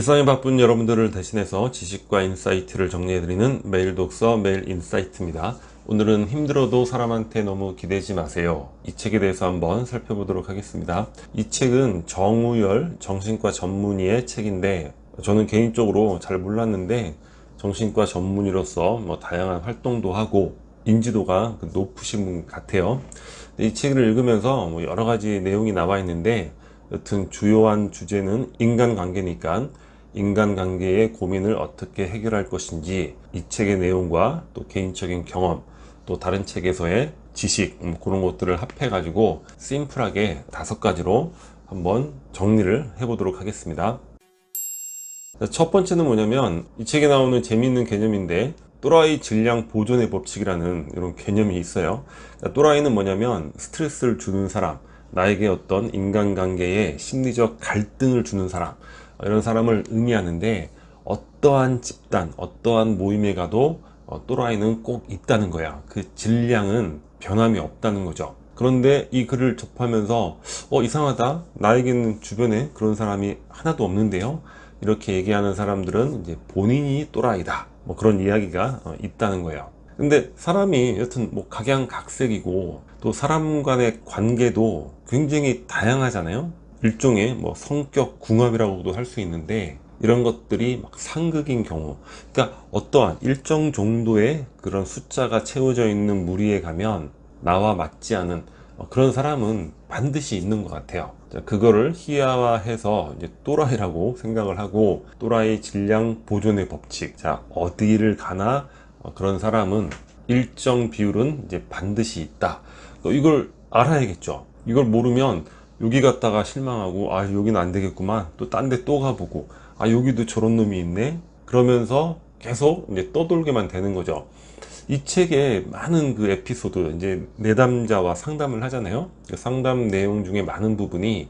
일상에 바쁜 여러분들을 대신해서 지식과 인사이트를 정리해드리는 매일 독서 매일 인사이트입니다. 오늘은 힘들어도 사람한테 너무 기대지 마세요. 이 책에 대해서 한번 살펴보도록 하겠습니다. 이 책은 정우열 정신과 전문의의 책인데 저는 개인적으로 잘 몰랐는데 정신과 전문의로서 뭐 다양한 활동도 하고 인지도가 높으신 분 같아요. 이 책을 읽으면서 뭐 여러 가지 내용이 나와 있는데 여튼 주요한 주제는 인간관계니까 인간관계의 고민을 어떻게 해결할 것인지 이 책의 내용과 또 개인적인 경험 또 다른 책에서의 지식 음, 그런 것들을 합해 가지고 심플하게 다섯 가지로 한번 정리를 해 보도록 하겠습니다. 첫 번째는 뭐냐면 이 책에 나오는 재미있는 개념인데 또라이 질량 보존의 법칙이라는 이런 개념이 있어요. 또라이는 뭐냐면 스트레스를 주는 사람, 나에게 어떤 인간관계에 심리적 갈등을 주는 사람, 이런 사람을 의미하는데 어떠한 집단, 어떠한 모임에 가도 어, 또라이는 꼭 있다는 거야. 그 질량은 변함이 없다는 거죠. 그런데 이 글을 접하면서 어 이상하다. 나에게는 주변에 그런 사람이 하나도 없는데요. 이렇게 얘기하는 사람들은 이제 본인이 또라이다. 뭐 그런 이야기가 어, 있다는 거예요. 근데 사람이 여튼 뭐 각양각색이고 또 사람 간의 관계도 굉장히 다양하잖아요. 일종의 뭐 성격 궁합이라고도 할 수 있는데 이런 것들이 막 상극인 경우 그러니까 어떠한 일정 정도의 그런 숫자가 채워져 있는 무리에 가면 나와 맞지 않은 어, 그런 사람은 반드시 있는 것 같아요. 자, 그거를 희화화해서 이제 또라이라고 생각을 하고 또라이 질량 보존의 법칙 자 어디를 가나 어, 그런 사람은 일정 비율은 이제 반드시 있다. 또 이걸 알아야겠죠. 이걸 모르면 여기 갔다가 실망하고 아 여기는 안 되겠구만. 또 딴 데 또 가보고 아 여기도 저런 놈이 있네? 그러면서 계속 이제 떠돌게만 되는 거죠. 이 책에 많은 그 에피소드 이제 내담자와 상담을 하잖아요. 그 상담 내용 중에 많은 부분이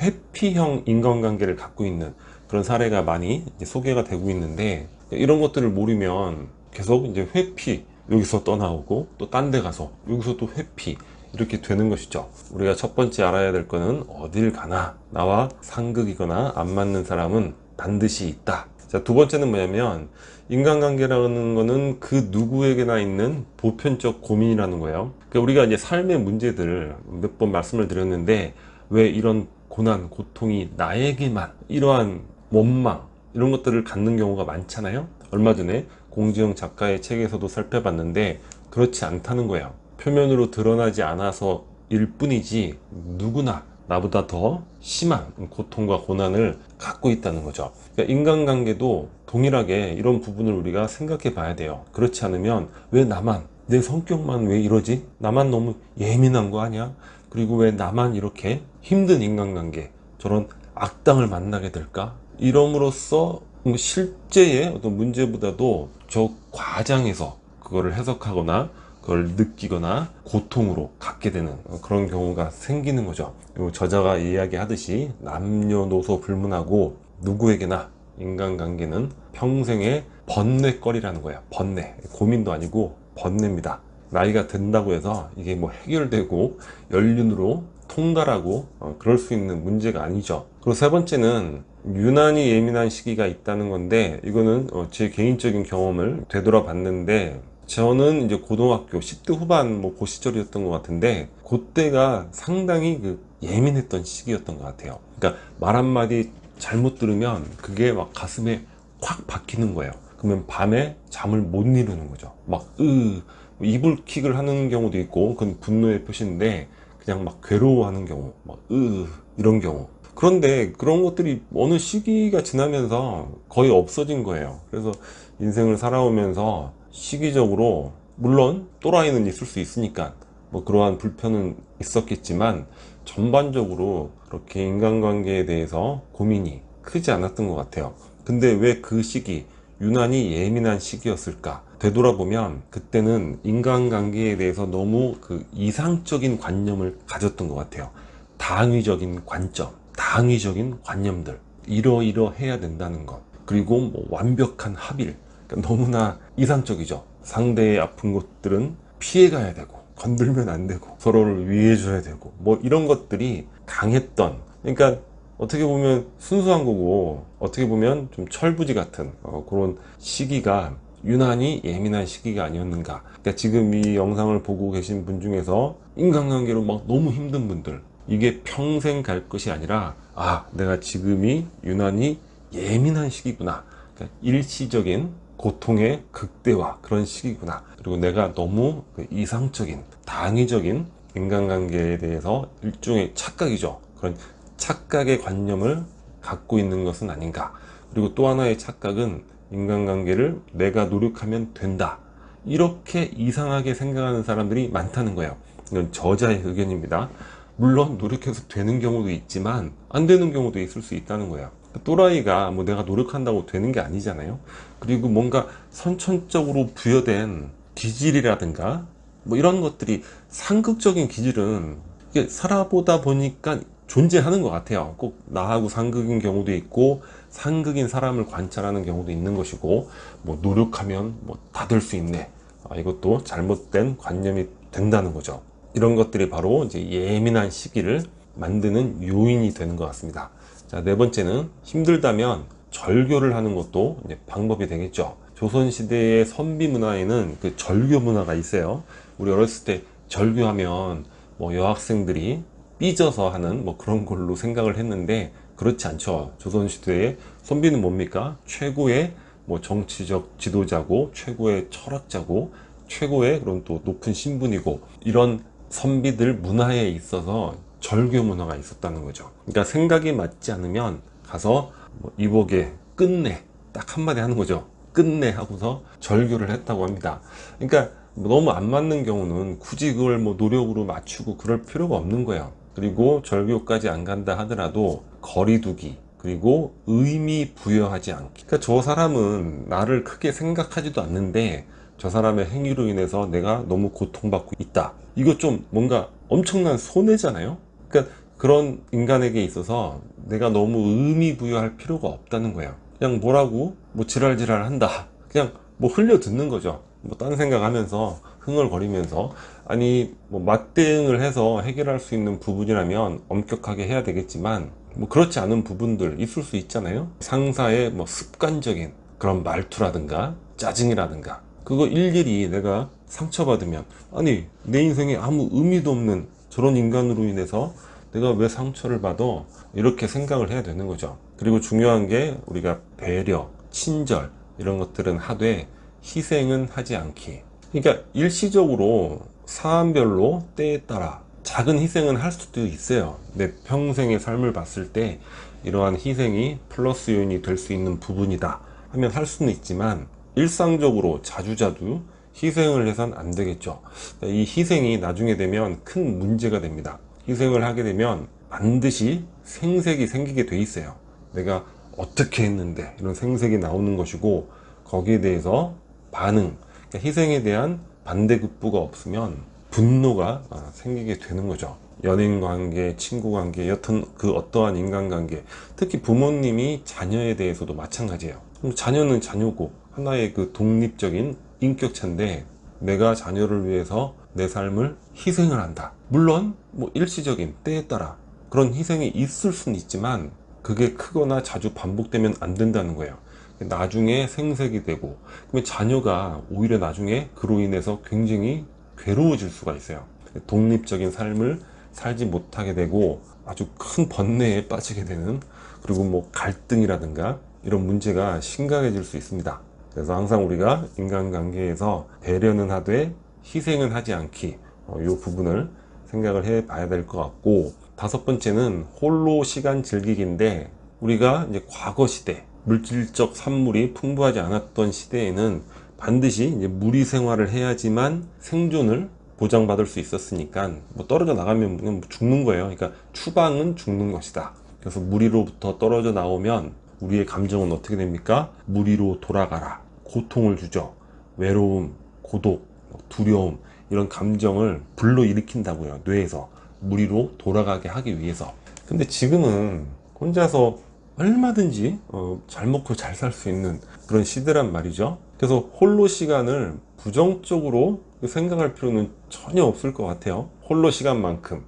회피형 인간관계를 갖고 있는 그런 사례가 많이 소개가 되고 있는데 이런 것들을 모르면 계속 이제 회피 여기서 떠나오고 또 딴 데 가서 여기서 또 회피 이렇게 되는 것이죠. 우리가 첫 번째 알아야 될 거는 어딜 가나 나와 상극이거나 안 맞는 사람은 반드시 있다. 자, 두 번째는 뭐냐면 인간관계라는 거는 그 누구에게나 있는 보편적 고민이라는 거예요. 그러니까 우리가 이제 삶의 문제들 몇번 말씀을 드렸는데 왜 이런 고난, 고통이 나에게만 이러한 원망 이런 것들을 갖는 경우가 많잖아요. 얼마 전에 공지영 작가의 책에서도 살펴봤는데 그렇지 않다는 거예요. 표면으로 드러나지 않아서 일 뿐이지 누구나 나보다 더 심한 고통과 고난을 갖고 있다는 거죠. 그러니까 인간관계도 동일하게 이런 부분을 우리가 생각해 봐야 돼요. 그렇지 않으면 왜 나만, 내 성격만 왜 이러지? 나만 너무 예민한 거 아니야? 그리고 왜 나만 이렇게 힘든 인간관계, 저런 악당을 만나게 될까? 이럼으로써 뭐 실제의 어떤 문제보다도 저 과장해서 그거를 해석하거나 그걸 느끼거나 고통으로 갖게 되는 그런 경우가 생기는 거죠. 저자가 이야기하듯이 남녀노소 불문하고 누구에게나 인간관계는 평생의 번뇌거리라는 거예요. 번뇌. 고민도 아니고 번뇌입니다. 나이가 든다고 해서 이게 뭐 해결되고 연륜으로 통달하고 어, 그럴 수 있는 문제가 아니죠. 그리고 세 번째는 유난히 예민한 시기가 있다는 건데 이거는 어, 제 개인적인 경험을 되돌아 봤는데 저는 이제 고등학교 10대 후반 뭐그 시절이었던 것 같은데 그때가 상당히 그 예민했던 시기였던 것 같아요. 그러니까 말 한마디 잘못 들으면 그게 막 가슴에 확 박히는 거예요. 그러면 밤에 잠을 못 이루는 거죠. 막, 으, 이불킥을 하는 경우도 있고, 그건 분노의 표시인데, 그냥 막 괴로워하는 경우, 막, 으, 이런 경우. 그런데 그런 것들이 어느 시기가 지나면서 거의 없어진 거예요. 그래서 인생을 살아오면서 시기적으로 물론 또라이는 있을 수 있으니까 뭐 그러한 불편은 있었겠지만 전반적으로 그렇게 인간관계에 대해서 고민이 크지 않았던 것 같아요. 근데 왜 그 시기 유난히 예민한 시기였을까? 되돌아보면 그때는 인간관계에 대해서 너무 그 이상적인 관념을 가졌던 것 같아요. 당위적인 관점, 당위적인 관념들, 이러이러 해야 된다는 것, 그리고 뭐 완벽한 합일, 그러니까 너무나 이상적이죠. 상대의 아픈 것들은 피해가야 되고 건들면 안 되고 서로를 위해줘야 되고 뭐 이런 것들이 강했던 그러니까 어떻게 보면 순수한 거고 어떻게 보면 좀 철부지 같은 어, 그런 시기가 유난히 예민한 시기가 아니었는가 그러니까 지금 이 영상을 보고 계신 분 중에서 인간관계로 막 너무 힘든 분들 이게 평생 갈 것이 아니라 아 내가 지금이 유난히 예민한 시기구나 그러니까 일시적인 고통의 극대화 그런 시기구나. 그리고 내가 너무 그 이상적인 당위적인 인간관계에 대해서 일종의 착각이죠. 그런 착각의 관념을 갖고 있는 것은 아닌가. 그리고 또 하나의 착각은 인간관계를 내가 노력하면 된다. 이렇게 이상하게 생각하는 사람들이 많다는 거예요. 이건 저자의 의견입니다. 물론 노력해서 되는 경우도 있지만 안 되는 경우도 있을 수 있다는 거예요 또라이가 뭐 내가 노력한다고 되는 게 아니잖아요. 그리고 뭔가 선천적으로 부여된 기질이라든가 뭐 이런 것들이 상극적인 기질은 이게 살아보다 보니까 존재하는 것 같아요. 꼭 나하고 상극인 경우도 있고 상극인 사람을 관찰하는 경우도 있는 것이고 뭐 노력하면 뭐 다 될 수 있네. 아, 이것도 잘못된 관념이 된다는 거죠. 이런 것들이 바로 이제 예민한 시기를 만드는 요인이 되는 것 같습니다 자, 네 번째는 힘들다면 절교를 하는 것도 방법이 되겠죠. 조선시대의 선비 문화에는 그 절교 문화가 있어요. 우리 어렸을 때 절교하면 뭐 여학생들이 삐져서 하는 뭐 그런 걸로 생각을 했는데 그렇지 않죠. 조선시대의 선비는 뭡니까? 최고의 뭐 정치적 지도자고 최고의 철학자고 최고의 그런 또 높은 신분이고 이런 선비들 문화에 있어서 절교 문화가 있었다는 거죠. 그러니까 생각이 맞지 않으면 가서 뭐 이복에 끝내 딱 한마디 하는 거죠. 끝내 하고서 절교를 했다고 합니다. 그러니까 너무 안 맞는 경우는 굳이 그걸 뭐 노력으로 맞추고 그럴 필요가 없는 거예요. 그리고 절교까지 안 간다 하더라도 거리두기 그리고 의미 부여하지 않기. 그러니까 저 사람은 나를 크게 생각하지도 않는데 저 사람의 행위로 인해서 내가 너무 고통받고 있다. 이거 좀 뭔가 엄청난 손해잖아요. 그러니까 그런 인간에게 있어서 내가 너무 의미 부여할 필요가 없다는 거예요. 그냥 뭐라고 뭐 지랄지랄 한다. 그냥 뭐 흘려 듣는 거죠. 뭐 딴 생각하면서 흥얼거리면서 아니 뭐 맞대응을 해서 해결할 수 있는 부분이라면 엄격하게 해야 되겠지만 뭐 그렇지 않은 부분들 있을 수 있잖아요. 상사의 뭐 습관적인 그런 말투라든가 짜증이라든가 그거 일일이 내가 상처받으면 아니 내 인생에 아무 의미도 없는 저런 인간으로 인해서 내가 왜 상처를 받아? 이렇게 생각을 해야 되는 거죠. 그리고 중요한 게 우리가 배려 친절 이런 것들은 하되 희생은 하지 않기. 그러니까 일시적으로 사안별로 때에 따라 작은 희생은 할 수도 있어요. 내 평생의 삶을 봤을 때 이러한 희생이 플러스 요인이 될 수 있는 부분이다 하면 할 수는 있지만 일상적으로 자주자주 희생을 해선 안 되겠죠. 이 희생이 나중에 되면 큰 문제가 됩니다. 희생을 하게 되면 반드시 생색이 생기게 돼 있어요. 내가 어떻게 했는데 이런 생색이 나오는 것이고 거기에 대해서 반응, 그러니까 희생에 대한 반대급부가 없으면 분노가 아, 생기게 되는 거죠. 연인 관계, 친구 관계, 여튼 그 어떠한 인간관계, 특히 부모님이 자녀에 대해서도 마찬가지예요. 자녀는 자녀고 하나의 그 독립적인 인격체인데 내가 자녀를 위해서 내 삶을 희생을 한다. 물론 뭐 일시적인 때에 따라 그런 희생이 있을 수는 있지만 그게 크거나 자주 반복되면 안 된다는 거예요. 나중에 생색이 되고 그러면 자녀가 오히려 나중에 그로 인해서 굉장히 괴로워질 수가 있어요. 독립적인 삶을 살지 못하게 되고 아주 큰 번뇌에 빠지게 되는 그리고 뭐 갈등이라든가 이런 문제가 심각해질 수 있습니다. 그래서 항상 우리가 인간관계에서 배려는 하되 희생은 하지 않기 어, 이 부분을 생각을 해 봐야 될 것 같고 다섯 번째는 홀로 시간 즐기기인데 우리가 이제 과거 시대 물질적 산물이 풍부하지 않았던 시대에는 반드시 이제 무리 생활을 해야지만 생존을 보장받을 수 있었으니까 뭐 떨어져 나가면 죽는 거예요. 그러니까 추방은 죽는 것이다. 그래서 무리로부터 떨어져 나오면 우리의 감정은 어떻게 됩니까? 무리로 돌아가라. 고통을 주죠. 외로움, 고독, 두려움, 이런 감정을 불러일으킨다고요. 뇌에서. 무리로 돌아가게 하기 위해서. 근데 지금은 혼자서 얼마든지 어, 잘 먹고 잘 살 수 있는 그런 시대란 말이죠. 그래서 홀로 시간을 부정적으로 생각할 필요는 전혀 없을 것 같아요. 홀로 시간만큼,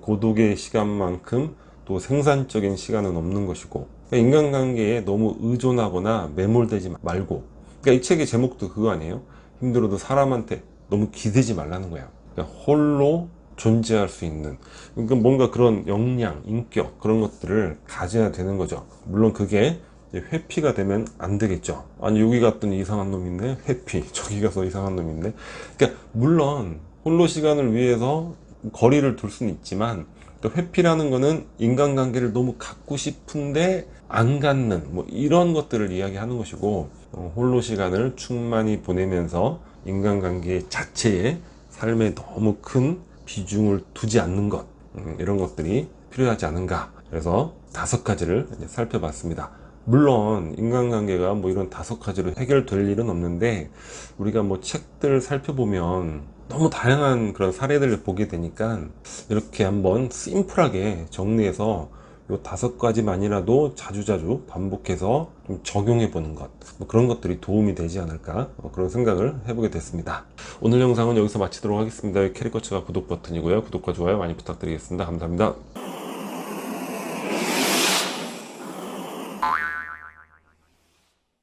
고독의 시간만큼 또 생산적인 시간은 없는 것이고 그러니까 인간관계에 너무 의존하거나 매몰되지 말고 그러니까 이 책의 제목도 그거 아니에요? 힘들어도 사람한테 너무 기대지 말라는 거야. 그러니까 홀로 존재할 수 있는 그러니까 뭔가 그런 역량, 인격 그런 것들을 가져야 되는 거죠. 물론 그게 회피가 되면 안 되겠죠. 아니 여기 갔더니 이상한 놈 있네. 회피. 저기 가서 이상한 놈 있네. 그러니까 물론 홀로 시간을 위해서 거리를 둘 수는 있지만 또 회피라는 거는 인간관계를 너무 갖고 싶은데 안 갖는 뭐 이런 것들을 이야기하는 것이고 어, 홀로 시간을 충만히 보내면서 인간관계 자체에 삶에 너무 큰 비중을 두지 않는 것 음, 이런 것들이 필요하지 않은가 그래서 다섯 가지를 살펴봤습니다. 물론 인간관계가 뭐 이런 다섯 가지로 해결될 일은 없는데 우리가 뭐 책들 살펴보면 너무 다양한 그런 사례들을 보게 되니까 이렇게 한번 심플하게 정리해서 요 다섯 가지만이라도 자주자주 반복해서 좀 적용해 보는 것, 뭐 그런 것들이 도움이 되지 않을까 어, 그런 생각을 해보게 됐습니다. 오늘 영상은 여기서 마치도록 하겠습니다. 캐리커츠가 구독 버튼이고요. 구독과 좋아요 많이 부탁드리겠습니다. 감사합니다.